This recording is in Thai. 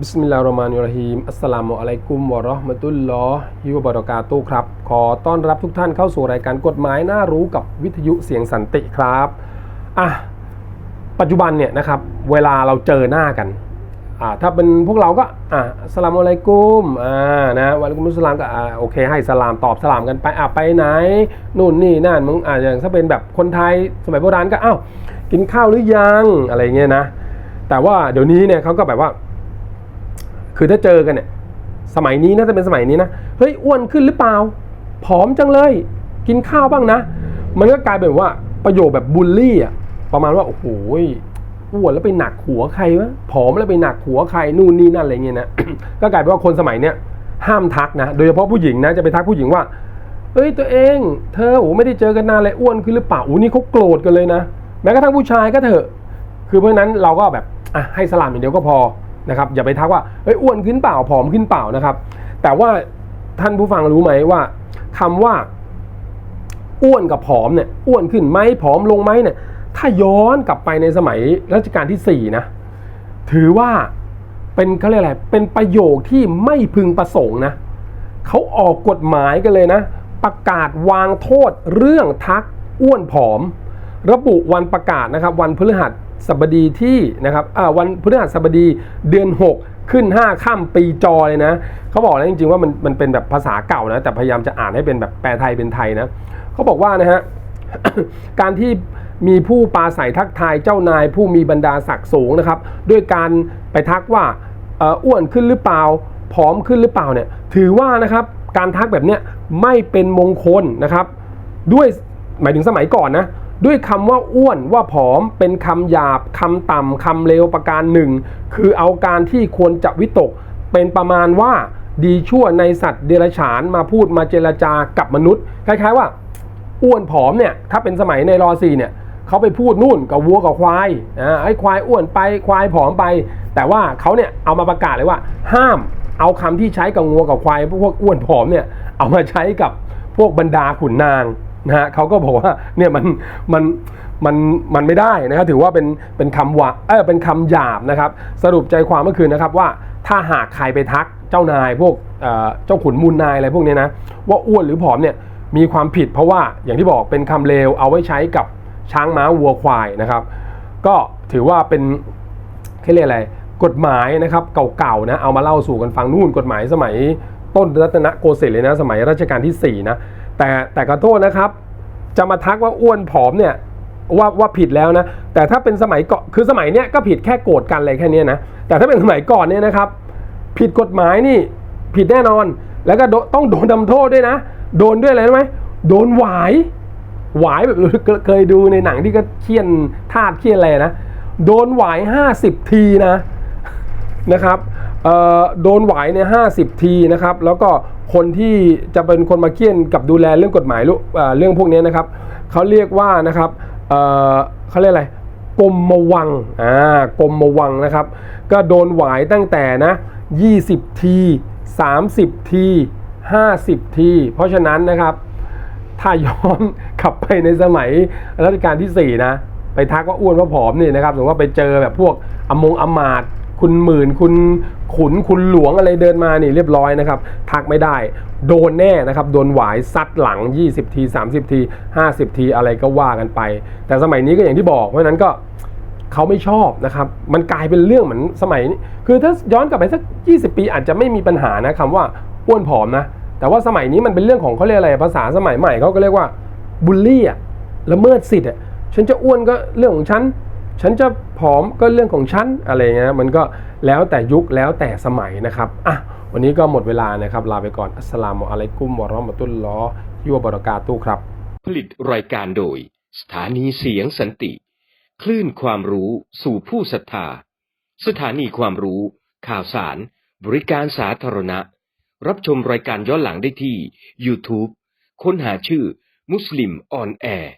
บิสมิลลาฮิรเราะห์มานิรเราะฮีมอัสสลามุอะลัยกุมวะเราะห์มะตุลลอฮิวะบะเราะกาตุครับ ขอต้อนรับทุกท่านเข้าสู่รายการกฎหมายน่ารู้กับวิทยุเสียงสันติครับอะปัจจุบันเนี่ยนะครับ เวลาเราเจอหน้ากันอ่าถ้าเป็นพวกเราก็อะสลามุอะลัยกุมอ่านะวะอะลัยกุมุสสลามก็อ่าโอเค ให้สลามตอบสลามกันไปอะไปไหนนู่นนี่นั่นมึงอ่าอย่างถ้าเป็นแบบคนไทยสมัยโบราณก็อ้าวกินข้าวหรือยังอะไรเงี้ยนะ แต่ว่าเดี๋ยวนี้เนี่ยเขาก็แบบว่า คือถ้าเจอกันเนี่ย สมัยนี้น่าจะเป็นสมัยนี้นะเฮ้ยอ้วนขึ้นหรือเปล่า ผอมจังเลย กินข้าวบ้างนะ มันก็กลายเป็นว่าประโยคแบบบูลลี่อะประมาณว่าโอ้โหอ้วนแล้วไปหนักหัวใครวะผอมแล้วไปหนักหัวใครนู่นนี่นั่นอะไรเงี้ยนะก็กลายเป็นว่าคนสมัยเนี้ยห้ามทักนะ โดยเฉพาะผู้หญิงนะจะไปทักผู้หญิงว่าเอ้ยตัวเองเธอโอ้ไม่ได้เจอกันนานเลยอ้วนขึ้นหรือเปล่าโอ้นี่เขาโกรธกันเลยนะ แม้กระทั่งผู้ชายก็เถอะ คือเพราะฉะนั้นเราก็แบบอะให้สลามอย่างเดียวก็พอ นะครับอย่าไปทักว่าเฮ้ยอ้วนขึ้นเปล่าผอมขึ้นเปล่านะครับ แต่ว่าท่านผู้ฟังรู้ไหมว่าคำว่า อ้วนกับผอมเนี่ยอ้วนขึ้นไหมผอมลงไหมเนี่ย ถ้าย้อนกลับไปในสมัยรัชกาลที่สี่นะ ถือว่าเป็นเขาเรียกอะไรเป็นประโยคที่ไม่พึงประสงค์นะเขาออกกฎหมายกันเลยนะ ประกาศวางโทษเรื่องทักอ้วนผอม ระบุวันประกาศนะครับ วันพฤหัส สบดีที่นะครับวันพฤหัสบดีเดือน 6 ขึ้น5ค่ำปีจอเลยนะเขาบอกแล้วจริงๆว่ามันมันเป็นแบบภาษาเก่านะแต่พยายามจะอ่านให้เป็นแบบแปลไทยเป็นไทยนะเขาบอกว่านะฮะการที่มีผู้ปาศัยทักทายเจ้านายผู้มีบรรดาศักดิ์สูงนะครับ ด้วยการไปทักว่าอออ้วนขึ้นหรือเปล่าผอมขึ้นหรือเปล่าเนี่ยถือว่านะครับการทักแบบเนี้ยไม่เป็นมงคลนะครับ ด้วยหมายถึงสมัยก่อนนะ ด้วยคำว่าอ้วนว่าผอมเป็นคำหยาบคำต่ำคำเลวประการหนึ่ง คือเอาการที่ควรจะวิตก เป็นประมาณว่าดีชั่วในสัตว์เดรัจฉานมาพูดมาเจรจากับมนุษย์ คล้ายๆว่า อ้วนผอมเนี่ยถ้าเป็นสมัยในรอซีเนี่ยเขาไปพูดนู่นกับวัวกับควายอ่าไอ้ควายอ้วนไปควายผอมไป แต่ว่าเขาเนี่ยเอามาประกาศเลยว่า ห้ามเอาคำที่ใช้กับวัวกับควายพวกอ้วนผอมเนี่ยเอามาใช้กับพวกบรรดาขุนนาง นะฮะเขาก็บอกว่าเนี่ยมันมันมันมันไม่ได้นะครับถือว่าเป็นเป็นคำว่าเออเป็นคำหยาบนะครับ สรุปใจความเมื่อคืนนะครับว่าถ้าหากใครไปทักเจ้านายพวกเอ่อเจ้าขุนมูลนายอะไรพวกนี้นะว่าอ้วนหรือผอมเนี่ยมีความผิดเพราะว่าอย่างที่บอกเป็นคำเลวเอาไว้ใช้กับช้างม้าวัวควายนะครับ ก็ถือว่าเป็นเขาเรียกอะไรกฎหมายนะครับเก่าๆนะเอามาเล่าสู่กันฟังนู่นกฎหมายสมัยต้นรัตนโกสินทร์เลยนะสมัยรัชกาลที่4นะ แต่แต่ขอโทษนะครับ จะมาทักว่าอ้วนผอมเนี่ยว่าว่าผิดแล้วนะ แต่ถ้าเป็นสมัยก่อนคือสมัยเนี้ยก็ผิดแค่โกรธกันอะไรแค่นี้นะ แต่ถ้าเป็นสมัยก่อนเนี่ยนะครับ ผิดกฎหมายนี่ผิดแน่นอน แล้วก็ต้องโดนทำโทษด้วยนะ โดนด้วยอะไรรู้ไหมโดนหวาย หวายแบบเคยดูในหนังที่ก็เคี่ยนทาดเคี่ยนอะไรนะ โดนหวายห้าสิบทีนะนะครับเออโดนหวายเนี่ยห้าสิบทีนะครับ แล้วก็ คนที่จะเป็นคนมาเคี่ยนกับดูแลเรื่องกฎหมายเอ่อเรื่องพวกนี้นะครับเขาเรียกว่านะครับเเขาเรียกอะไรกรมมวังอ่ากรมมวังนะครับ ก็โดนหวายตั้งแต่นะ20 ที 30 ที 50 ที เพราะฉะนั้นนะครับ ถ้าย้อนกลับไปในสมัยรัชกาลที่ 4 นะ ไปทักว่าอ้วนว่าผอมนี่นะครับ สมมติว่าไปเจอแบบพวกอมงอมาตย คุณหมื่น คุณขุนคุณหลวงอะไรเดินมานี่เรียบร้อยนะครับ ทักไม่ได้ โดนแน่นะครับ โดนหวายซัดหลัง 20 ที 30 ที 50 ทีอะไรก็ว่ากันไป แต่สมัยนี้ก็อย่างที่บอกเพราะนั้นก็เขาไม่ชอบนะครับ มันกลายเป็นเรื่องเหมือนสมัยนี้คือถ้าย้อนกลับไปสัก 20 ปีอาจจะไม่มีปัญหานะคำว่าอ้วนผอมนะ แต่ว่าสมัยนี้มันเป็นเรื่องของเขาเรียกอะไรภาษาสมัยใหม่เขาก็เรียกว่าบูลลี่อะละเมิดสิทธิ์อะฉันจะอ้วนก็เรื่องของฉัน ฉันจะผอมก็เรื่องของฉันอะไรเงี้ยมันก็แล้วแต่ยุคแล้วแต่สมัยนะครับอะวันนี้ก็หมดเวลานะครับ ลาไปก่อนอัสสลามุอะลัยกุมวะราะห์มะตุลลอฮ์ฮิวะบะเราะกาตุฮ์ครับ ผลิตรายการโดย สถานีเสียงสันติ คลื่นความรู้สู่ผู้ศรัทธา สถานีความรู้ ข่าวสาร บริการสาธารณะ รับชมรายการย้อนหลังได้ที่ YouTube ค้นหาชื่อมุสลิมออนแอร์